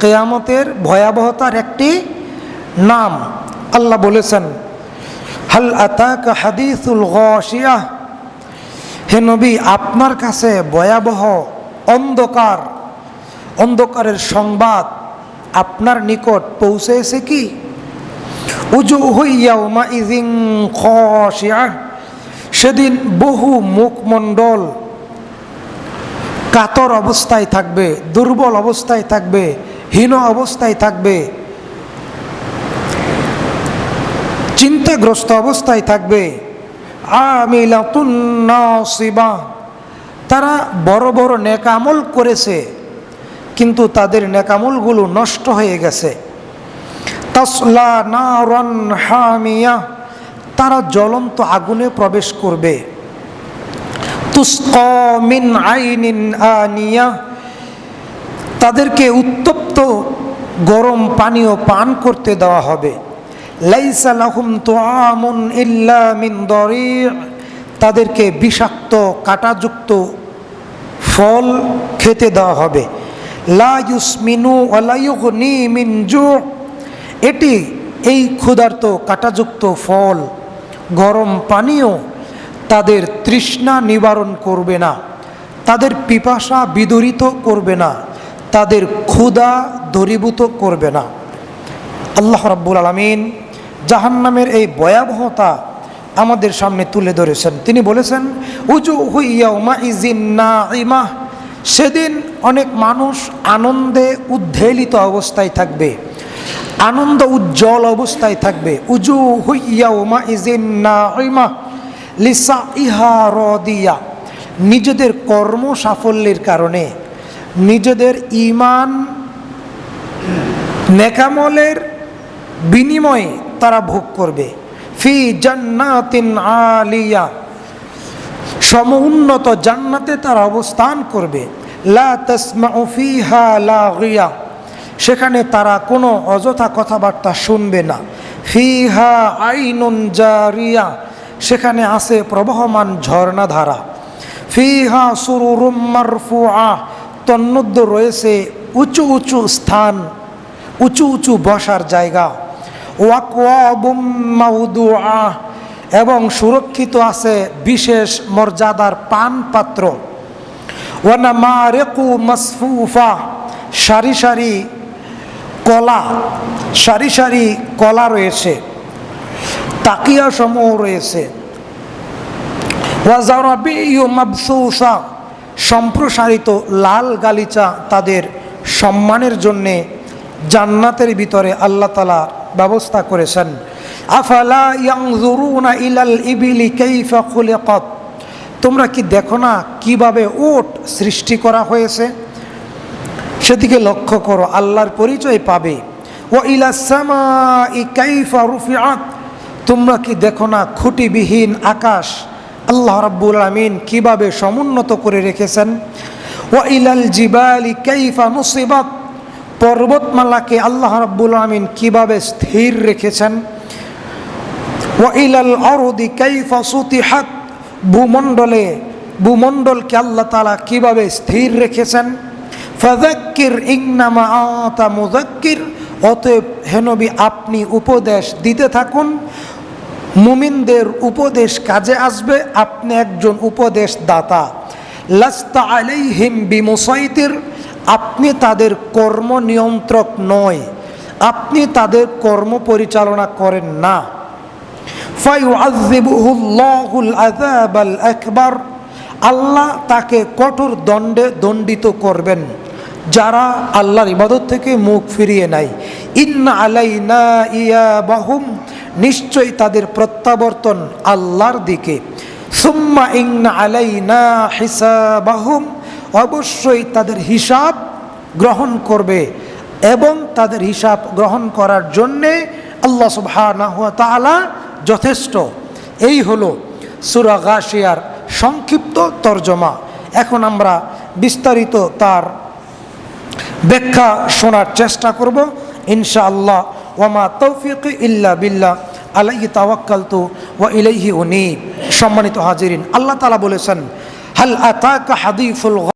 কেয়ামতের ভয়াবহতার একটি নাম আল্লাহ বলেছেন, হাল আতাকা হাদিসুল গশিয়া? হে নবী, আপনার কাছে ভয়াবহ অন্ধকার, অন্ধকারের সংবাদ আপনার নিকট পৌঁছেছে কি? উজু হইয়াউমা ইজিং খসিয়া সেদিন বহু মুখমণ্ডল কাতর অবস্থায় থাকবে, দুর্বল অবস্থায় থাকবে হীন অবস্থায় থাকবে, চিন্তাগ্রস্ত অবস্থায় থাকবে। আমিলাতুন্নাসিবা। তারা বড় বড় নেকামল করেছে, কিন্তু তাদের নেকামলগুলো নষ্ট হয়ে গেছে। তসলা নারন হামিয়া। তারা জ্বলন্ত আগুনে প্রবেশ করবে। তুস্ক মিন আইনিন আনিয়া। তাদেরকে উত্তপ্ত গরম পানীয় পান করতে দেওয়া হবে। লাইসা লাহুম তুআমুন ইল্লা মিন দরি' তাদেরকে বিষাক্ত কাঁটাযুক্ত ফল খেতে দেওয়া হবে। লা ইউসমিনু ওয়ালা মিন এটি এই ক্ষুধার্ত কাঁটাযুক্ত ফল, গরম পানীয় তাদের তৃষ্ণা নিবারণ করবে না। তাদের পিপাসা বিদরিত করবে না। তাদের ক্ষুধা দরীভূত করবে না। আল্লাহ রাব্বুল আলমিন জাহান্নামের এই ভয়াবহতা আমাদের সামনে তুলে ধরেছেন। তিনি বলেছেন উজু হুইয়া ইজিন্না ইমাহ সেদিন অনেক মানুষ আনন্দে উদ্ধেলিত অবস্থায় থাকবে, আনন্দ উজ্জ্বল অবস্থায় থাকবে। উজু হুইয়া ইজিন্না ইমাহ লিসা ইহা রদিয়া নিজেদের কর্ম সাফল্যের কারণে নিজেদের ইমান নেকামলের বিনিময়ে তারা ভোগ করবে। ফি জান্নাতিন আলিয়া। সমুন্নত জান্নাতে তারা অবস্থান করবে। লা তাসমাউ ফিহা লাগিয়া। সেখানে তারা কোনো অযথা কথাবার্তা শুনবে না। ফিহা আইনুন জারিয়া। সেখানে আছে প্রবহমান ঝর্ণাধারা। ফিহা সুরুরুম মারফুআ। তন্মধ্য রয়েছে উঁচু উঁচু স্থান, উঁচু উঁচু বসার জায়গা। এবং সুরক্ষিত আছে বিশেষ মর্যাদার পান পাত্র সারি সারি কলা, সারি সারি কলা রয়েছে। তাকিয়া সমূহ রয়েছে। ওয়াজারাবিউ মাবসুসা সম্প্রসারিত লাল গালিচা তাদের সম্মানের জন্যে জান্নাতের ভিতরে আল্লাহ তালা ব্যবস্থা করেছেন। আফালা ইলাল ইবিলি কাইফা তোমরা কি দেখো না কীভাবে ওট সৃষ্টি করা হয়েছে? সেদিকে লক্ষ্য করো, আল্লাহর পরিচয় পাবে। ও ইলাসামা ই কাইফা রুফিআত? তোমরা কি দেখো না খুঁটিবিহীন আকাশ আল্লাহ রাব্বুল আমিন কীভাবে সমুন্নত করে রেখেছেন? ও ইলাল জিবালি কাইফা মুসিবাত পর্বতমালাকে আল্লাহ রাব্বুল আমিন কীভাবে স্থির রেখেছেন? ও ইলাল অরদি কাইফা সুতিহাত। ভূমণ্ডলে, ভূমণ্ডলকে আল্লাহ তালা কীভাবে স্থির রেখেছেন? ফাজাক্কির ইংনামা আতা মুজাক্কির অতএব হেনবি আপনি উপদেশ দিতে থাকুন। মুমিনদের উপদেশ কাজে আসবে, আপনি একজন উপদেশ দাতা লাস্তা আলাইহিম বিমুসাইতির, আপনি তাদের কর্ম নিয়ন্ত্রক নয়, আপনি তাদের কর্ম পরিচালনা করেন না। আকবার, আল্লাহ তাকে কঠোর দণ্ডে দণ্ডিত করবেন, যারা আল্লাহর ইবাদত থেকে মুখ ফিরিয়ে নেয়। ইন্না আলাইনা ইয়া বাহুম নিশ্চয়ই তাদের প্রত্যাবর্তন আল্লাহর দিকে। সুম্মা ইন্না আলাইনা হিসাবাহুম, অবশ্যই তাদের হিসাব গ্রহণ করবে এবং তাদের হিসাব গ্রহণ করার জন্যে আল্লাহ সুবহানাহু ওয়া তাআলা যথেষ্ট। এই হলো সুরা গাশিয়ার সংক্ষিপ্ত তর্জমা। এখন আমরা বিস্তারিত তার ব্যাখ্যা শোনার চেষ্টা করব। ইনশাআল্লাহ ওয়ামা তৌফিক ইল্লা বিল্লা আলাইহি তাওয়াক্কালতু ওয়া ইলাইহি উনি সম্মানিত হাজিরিন, আল্লাহ তালা বলেছেন, হাল আতাকা হাদিসুল